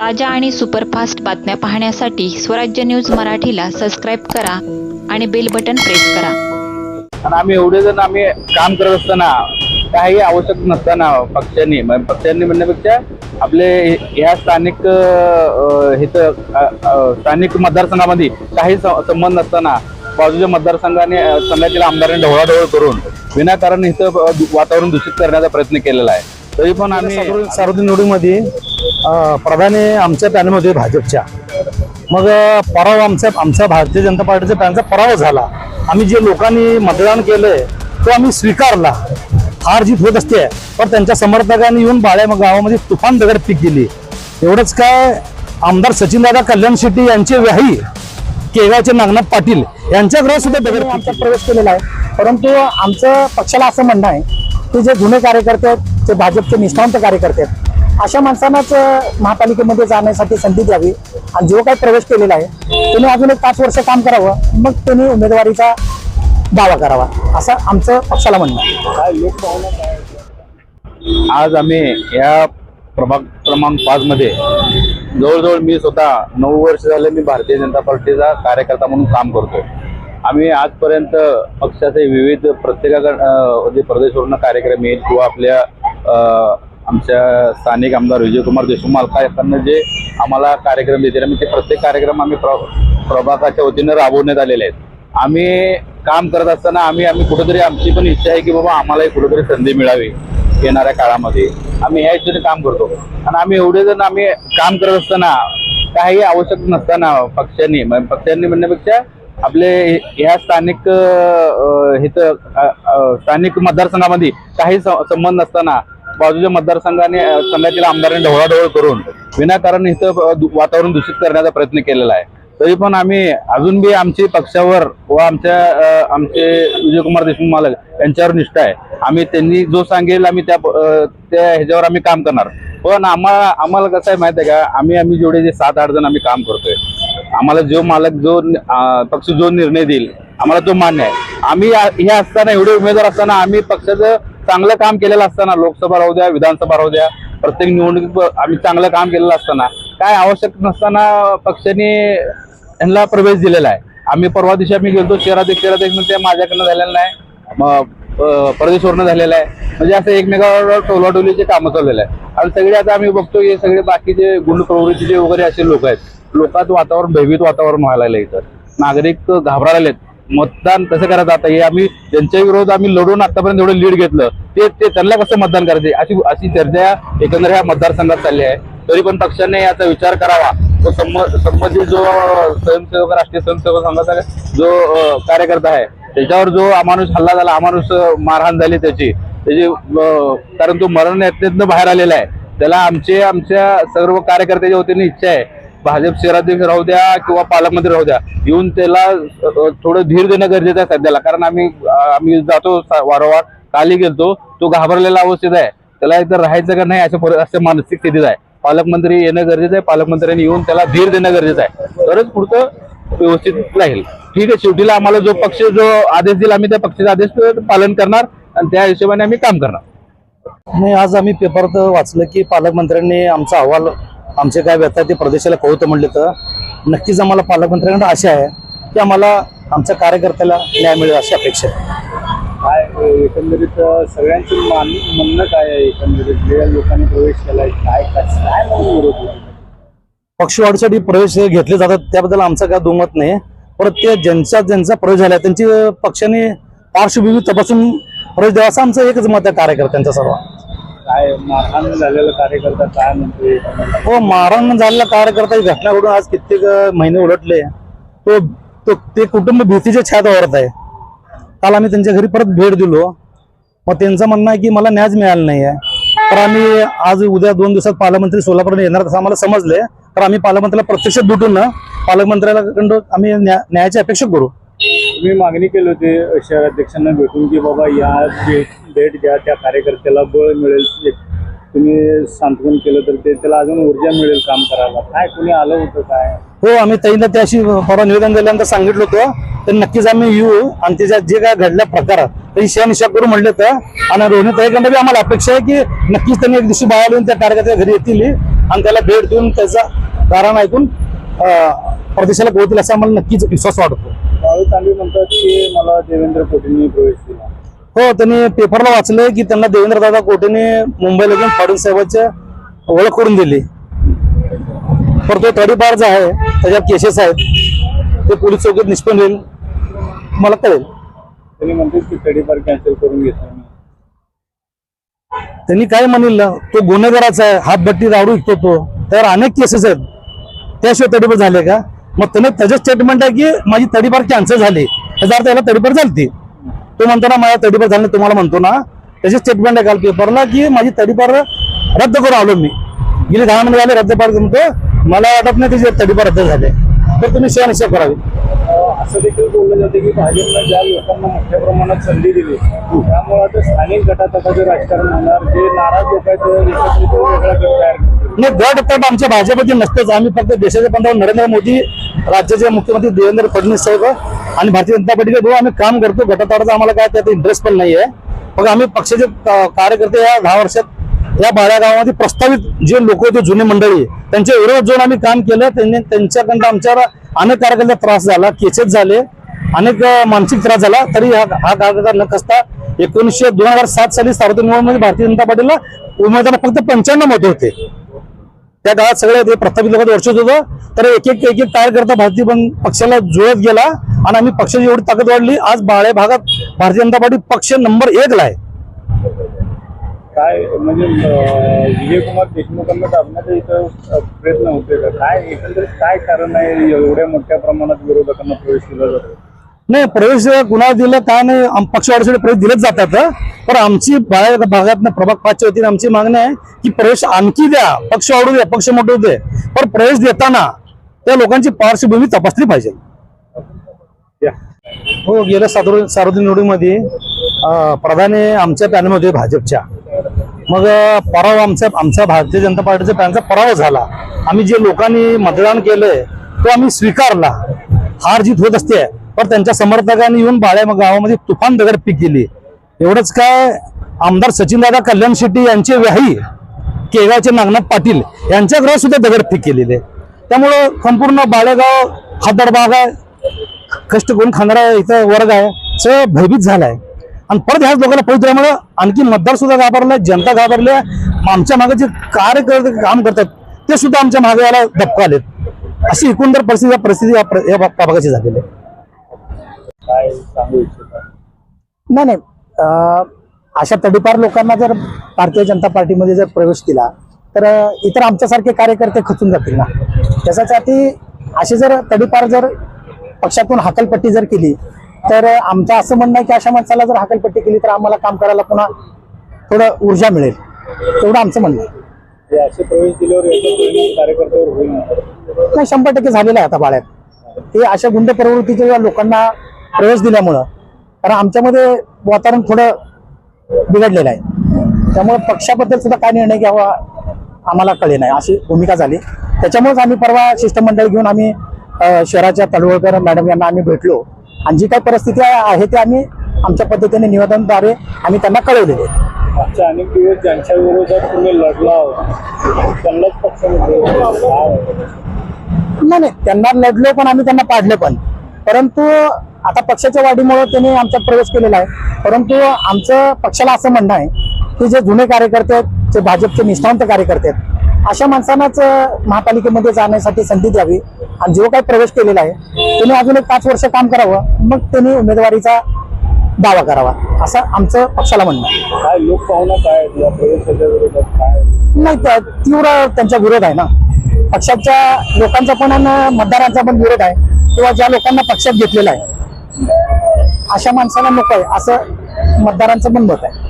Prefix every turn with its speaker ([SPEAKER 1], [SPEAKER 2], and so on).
[SPEAKER 1] ताज्या आणि सुपरफास्ट बातम्या पाहण्यासाठी स्वराज्य न्यूज मराठीला सबस्क्राईब करा आणि बेल बटन प्रेस करा.
[SPEAKER 2] आणि आम्ही एवढे जण आम्ही काम करत असताना काही आवश्यक नसताना पक्षांनी म्हणजे पक्षांनी म्हणण्यापेक्षा आपले ह्या स्थानिक हिथं अं, स्थानिक मतदारसंघामध्ये काही संबंध नसताना बाजूच्या मतदारसंघाने संघातील आमदारांनी ढवळाढवळ करून विनाकारण इथं वातावरण दूषित करण्याचा प्रयत्न केलेला आहे. तरी पण आम्ही
[SPEAKER 3] सार्वजनिक अं, प्रधानी आमच्या पॅनलमध्ये होते भाजपच्या. मग अं, पराभव आमच्या आमचा भारतीय जनता पार्टीच्या पॅनलचा पराभव झाला. आम्ही जे लोकांनी मतदान केलंय तो आम्ही स्वीकारला. हार जीत होत असते पण त्यांच्या समर्थकांनी येऊन बाळ्या गावामध्ये तुफान दगड पीक दिली एवढंच काय आमदार सचिनदादा कल्याण शेट्टी यांचे व्याही केगावचे नागनाथ पाटील यांच्या घरात सुद्धा दगड आमचा प्रवेश केलेला आहे. परंतु आमचं पक्षाला असं म्हणणं आहे की जे जुने कार्यकर्ते आहेत जे भाजपचे निष्ठावंत कार्यकर्ते आहेत अशा माणसांनाच महापालिकेमध्ये जाण्यासाठी संधी द्यावी आणि जो काही प्रवेश केलेला आहे त्याने अजून एक पाच वर्ष काम करावं मग त्यांनी उमेदवारीचा दावा करावा असं आमचं पक्षाला म्हणणं
[SPEAKER 2] आज आम्ही या प्रभाग क्रमांक पाच मध्ये जवळजवळ मी स्वतः नऊ वर्ष झाले मी भारतीय जनता पार्टीचा कार्यकर्ता म्हणून काम करतो आम्ही आजपर्यंत पक्षाचे विविध प्रत्येकाकडे जे प्रदेशवरून कार्यक्रम येईल किंवा आपल्या आमच्या स्थानिक आमदार विजयकुमार देशमुख मालकांकडनं जे आम्हाला कार्यक्रम देतील आम्ही ते प्रत्येक कार्यक्रम आम्ही प्र प्रभागाच्या वतीनं राबवण्यात आलेले आहेत. आम्ही काम करत असताना आम्ही आम्ही कुठेतरी आमची पण इच्छा आहे की बाबा आम्हालाही कुठेतरी संधी मिळावी येणाऱ्या काळामध्ये. आम्ही ह्या इच्छेने काम करतो. आणि आम्ही एवढे जण आम्ही काम करत असताना काही आवश्यक नसताना पक्षांनी पक्षांनी म्हणण्यापेक्षा आपले ह्या स्थानिक अं, हिथं स्थानिक मतदारसंघामध्ये काही संबंध नसताना बाजूच्या मतदारसंघाने संघातील आमदारांनी ढवळाढवळ करून विनाकारण इथं वातावरण दूषित करण्याचा प्रयत्न केलेला आहे. तरी पण आम्ही अजून बी आमची पक्षावर व आमच्या आमचे विजयकुमार देशमुख मालक यांच्यावर निष्ठा आहे. आम्ही त्यांनी जो सांगेल आम्ही त्या त्या ह्याच्यावर आम्ही काम करणार. पण आम्हाला आम्हाला कसं आहे माहिती आहे का? आम्ही आम्ही जेवढे जे सात आठ जण आम्ही काम करतोय आम्हाला जो मालक जो पक्ष जो निर्णय देईल आम्हाला तो मान्य आहे. आम्ही हे असताना एवढे उमेदवार असताना आम्ही पक्षाचं चांगलं काम केलेलं असताना लोकसभा राहू द्या विधानसभा राहू द्या प्रत्येक निवडणुकीत आम्ही चांगलं काम केलेलं असताना काय आवश्यक नसताना पक्षाने यांना प्रवेश दिलेला आहे. आम्ही परवा दिवशी आम्ही गेलो शहराध्यक्ष शहराध्यक्ष म्हणजे ते माझ्याकडनं झालेलं नाही मग प्रदेशवरनं झालेलं आहे. म्हणजे असं एकमेकावर टोलाटोलीचे कामं चाललेलं आहे. आणि सगळे आता आम्ही बघतो हे सगळे बाकीचे गुंड प्रवृत्तीचे वगैरे असे लोक आहेत लोकात वातावरण भयभीत वातावरण व्हायला लागलं इथं. नागरिक घाबरायला आहेत मतदान कसं करायचं आता? हे आम्ही त्यांच्या विरोधात आम्ही लढून आतापर्यंत एवढं लीड घेतलं ते ते त्यांना कसं मतदान करायचे? अशी अशी चर्चा एकंदर ह्या मतदारसंघात चालली आहे. तरी पण पक्षाने याचा विचार करावा. तो संब- संबंधित जो स्वयंसेवक राष्ट्रीय स्वयंसेवक संघाचा जो कार्यकर्ता आहे त्याच्यावर जो अमानुष हल्ला झाला अमानुष मारहाण झाली त्याची त्याची कारण तो मरण यातनं बाहेर आलेला आहे. त्याला आमचे आमच्या सर्व कार्यकर्त्याच्या वतीने इच्छा आहे भाजप शहराध्यक्ष राहू द्या किंवा पालकमंत्री राहू द्या येऊन त्याला थोडं धीर देणं गरजेचं आहे सध्याला. कारण आम्ही आम्ही जातो वारंवार. काली गेलतो. तो घाबरलेला अवस्थेत आहे. त्याला एकतर राहायचं का नाही अशा अशा मानसिक स्थितीत आहे. पालकमंत्री येणं गरजेचं आहे. पालकमंत्र्यांनी येऊन त्याला धीर देणं गरजेचं आहे. तरच पुढचं व्यवस्थित राहील. ठीक आहे. शेवटीला आम्हाला जो पक्ष जो आदेश दिला आम्ही त्या पक्षाचा आदेश पालन करणार आणि त्या हिशोबाने आम्ही काम करणार.
[SPEAKER 3] नाही आज आम्ही पेपरात वाचलं की पालकमंत्र्यांनी आमचा अहवाल आमचे काय व्यथा ते प्रदेशाला कळवतं म्हणले तर नक्कीच आम्हाला पालकमंत्र्यांकडे आशा आहे की आम्हाला आमच्या कार्यकर्त्याला न्याय मिळेल अशी अपेक्षा आहे.
[SPEAKER 4] काय एकंदरीत सगळ्यांची मान म्हणणं काय आहे एकंदरीत? जे लोकांनी प्रवेश केलाय काय काय म्हणून विरोध होतो?
[SPEAKER 3] पक्षवाढीसाठी प्रवेश घेतले जातात त्याबद्दल आमचं काय दुमत नाही. परत ते ज्यांचा ज्यांचा प्रवेश झाला त्यांची पक्षाने पार्श्वभूमी तपासून प्रवेश द्यावा असं आमचं एकच मत आहे कार्यकर्त्यांचं सर्व.
[SPEAKER 4] काय मारहाण झालेलं कार्यकर्ता काय म्हणतोय?
[SPEAKER 3] हो मारण झालेला कार्यकर्ता ही घटना घडून आज कित्येक महिने उलटले. तो तो ते कुटुंब भीतीच्या छात वाढत आहे. काल आम्ही त्यांच्या घरी परत भेट दिलो. मग त्यांचं म्हणणं आहे की मला न्याय मिळाला नाही आहे तर आम्ही आज उद्या दोन दिवसात पालकमंत्री सोलापूर येणार असं आम्हाला समजले तर आम्ही पालकमंत्र्याला प्रत्यक्ष भेटून पालकमंत्र्याला आम्ही न्या- न्यायाची अपेक्षा करू.
[SPEAKER 4] मी मागणी केली होती शहराध्यक्षांना भेटून की बाबा या भेट भेट द्या त्या कार्यकर्त्याला बळ मिळेल. तुम्ही सांत्वन केलं तर ते त्याला अजून ऊर्जा मिळेल काम करायला. काय कोणी आलं होतं काय?
[SPEAKER 3] हो आम्ही ताईंना त्याशी परवा निवेदन दिल्यानंतर सांगितलं होतं. तर नक्कीच आम्ही येऊ आणि त्याच्यात जे काय घडल्या प्रकारात तरी शहानिशा करू म्हणले तर. आणि रोहिणी ताईकडनं बी आम्हाला अपेक्षा आहे की नक्कीच त्यांनी एक दिवशी बाहेर येऊन त्या कार्यकर्त्या घरी येतील आणि त्याला भेट देऊन त्याचा कारण ऐकून प्रदेशाला पोहोचतील असा आम्हाला नक्कीच विश्वास वाटतो.
[SPEAKER 4] राहुल गांधी म्हणतात की मला देवेंद्र कोटेंनी प्रवेश दिला.
[SPEAKER 3] हो त्यांनी पेपरला वाचलंय की त्यांना देवेंद्र दादा कोटेने मुंबईला घेऊन फडणवीस साहेबांच्या ओळख करून दिली. पण तो तडीपार जो आहे त्याच्यात केसेस आहेत ते पोलीस चौकीत निष्पन्न होईल. मला कळेल.
[SPEAKER 4] त्यांनी म्हणतात की तडीपार कॅन्सल करून घेतला मी.
[SPEAKER 3] त्यांनी काय म्हणेल ना, तो गुन्हेगाराचा आहे हातभट्टी दारू विकतो तो. त्यावर अनेक केसेस आहेत. त्याशिवाय तडीपार झाले का? मग त्याने त्याचं स्टेटमेंट आहे की माझी तडीपार कॅन्सल झाली. त्याचा अर्थ याला तडीपार झालती. तो म्हणतो ना माझ्या तडीपार झाली तुम्हाला म्हणतो ना. त्याचे स्टेटमेंट आहे काल पेपरला की माझी तडीपार रद्द करून आलो मी. गेले दहा मिनिट झाले रद्द पार म्हणतो मला वाटत नाही त्याचे तडीपार रद्द झाले. तर तुम्ही शहनिशा करावी.
[SPEAKER 4] अं, असं देखील बोललं जाते की भाजपनं ज्या लोकांना मोठ्या प्रमाणात संधी दिली त्यामुळे आता स्थानिक राजकारण होणार. जे नाराज लोक आहेत वेगळा गट तयार
[SPEAKER 3] नाही गट तट आमच्या भाजपचे नसतोच. आम्ही फक्त देशाचे पंतप्रधान नरेंद्र मोदी राज्याचे मुख्यमंत्री देवेंद्र फडणवीस साहेब आणि भारतीय जनता पार्टीचे भाऊ आम्ही काम करतो. गटतटाचा आम्हाला काय त्यात इंटरेस्ट पण नाही आहे मग आम्ही पक्षाचे कार्यकर्ते या दहा वर्षात या बाळ्या गावामध्ये प्रस्तावित जे लोक होते जुने मंडळी त्यांच्या विरोध जाऊन आम्ही काम केलं. त्यांनी त्यांच्याकडनं आमच्यावर अनेक कार्यकर्त्यांना त्रास झाला केसेस झाले अनेक मानसिक त्रास झाला. तरी हा हा कार्यकर्ता न खसता एकोणीसशे दोन हजार सात साली सार्वजनिक निवडणुकीमध्ये भारतीय जनता पार्टीला उमेदवार फक्त पंच्याण्णव मत होते. त्या काळात सगळे ते प्रस्थापित लोकांचं वर्षच होतं. तर एक एक एक एक कार्यकर्ता भारतीय पण पक्षाला जुळत गेला आणि आम्ही पक्षाची एवढी ताकद वाढली. आज बाळे भागात भारतीय जनता पार्टी पक्ष नंबर एकला आहे.
[SPEAKER 4] काय म्हणजे विजयकुमार देशमुखांना दाबण्याचा इथं प्रयत्न होते काय एकंदरीत काय कारण आहे एवढ्या मोठ्या प्रमाणात विरोधकांना प्रवेश केला जातो
[SPEAKER 3] नाही प्रवेश कुणाला दिलं काय नाही पक्ष वाढीसाठी प्रवेश दिलेच जातात पण आमची भागात प्रभाग पाचच्या वतीने आमची मागणी आहे की प्रवेश आणखी द्या पक्ष वाढू द्या पक्ष मोठू दे पण प्रवेश देताना त्या लोकांची पार्श्वभूमी तपासली पाहिजे.
[SPEAKER 4] या.
[SPEAKER 3] हो गेल्या सार्वजनिक सार्वजनिक निवडणुकीमध्ये अं, प्रधानी आमच्या पॅनलमध्ये भाजपच्या. मग अं, पराभव आमच्या आमच्या भारतीय जनता पार्टीच्या पॅनलचा पराभव झाला. आम्ही जे लोकांनी मतदान केलंय तो आम्ही स्वीकारला. हार जीत होत असते. पण त्यांच्या समर्थकांनी येऊन बाळ्या गावामध्ये तुफान दगडपीक केली. एवढंच काय आमदार सचिनदादा कल्याण शेट्टी यांचे व्याही केगावचे नागनाथ पाटील यांच्या घरात सुद्धा दगडफेक केलेली. आहे त्यामुळं संपूर्ण बाळेगाव खादर भाग आहे. कष्ट करून खाणारा इथं वर्ग आहे. सगळं भयभीत झालाय. आणि परत ह्याच लोकांना पळून दिल्यामुळं आणखी मतदार सुद्धा घाबरले जनता घाबरली आमच्या मागे जे कार्यकर्ते काम करतात ते सुद्धा आमच्या मागे याला धपका आलेत. अशी एकंदर परिस्थिती परिस्थिती या भागाची या झालेली आहे.
[SPEAKER 4] काय सांगू इच्छिता?
[SPEAKER 5] नाही नाही. अशा तडीपार लोकांना जर भारतीय जनता पार्टीमध्ये जर प्रवेश दिला तर इतर आमच्यासारखे कार्यकर्ते खचून जातील ना. त्याच्यासाठी अशी जर तडीपार जर पक्षातून हकलपट्टी जर केली तर आमचं असं म्हणणं आहे की अशा माणसाला जर हकलपट्टी केली तर आम्हाला काम करायला पुन्हा थोडं ऊर्जा मिळेल. तेवढं आमचं म्हणणं आहे.
[SPEAKER 4] असे प्रवेश दिल्यावर याचा परिणाम कार्यकर्त्यावर होईल. ना?
[SPEAKER 5] नाही शंभर टक्के झालेलं आहे आता बाळ्यात. ते अशा गुंड प्रवृत्तीच्या लोकांना प्रवेश दिल्यामुळं. कारण आमच्यामध्ये वातावरण थोडं बिघडलेलं आहे. त्यामुळे पक्षाबद्दल सुद्धा काय निर्णय घ्यावा आम्हाला कळे नाही अशी भूमिका झाली. त्याच्यामुळेच आम्ही परवा शिष्टमंडळ घेऊन आम्ही शहराच्या तळवळकर मॅडम यांना आम्ही भेटलो. आणि जी काही परिस्थिती आहे ते आम्ही आमच्या पद्धतीने निवेदनद्वारे आम्ही त्यांना कळवलेले.
[SPEAKER 4] मागच्या अनेक दिवस ज्यांच्या विरोधात तुम्ही लढला त्यांनाच काय
[SPEAKER 5] नाही नाही. त्यांना लढलो पण आम्ही त्यांना पाडले पण. परंतु आता पक्षाच्या वाढीमुळे त्यांनी आमच्यात प्रवेश केलेला आहे. परंतु आमचं पक्षाला असं म्हणणं आहे की जे जुने कार्यकर्ते आहेत जे भाजपचे निष्ठावंत कार्यकर्ते आहेत अशा माणसांनाच महापालिकेमध्ये जाण्यासाठी संधी द्यावी. आणि जो काही प्रवेश केलेला आहे त्यांनी अजून एक पाच वर्ष काम करावं मग त्यांनी उमेदवारीचा दावा करावा. असं आमचं पक्षाला म्हणणं आहे.
[SPEAKER 4] काय लोकपावना काय
[SPEAKER 5] नाही त्या- तीव्र त्यांचा विरोध आहे ना. पक्षाच्या लोकांचा पण आणि मतदारांचा पण विरोध आहे. किंवा ज्या लोकांना पक्षात घेतलेला आहे अशा माणसाला नको आहे. असं मतदारांचं पण मत आहे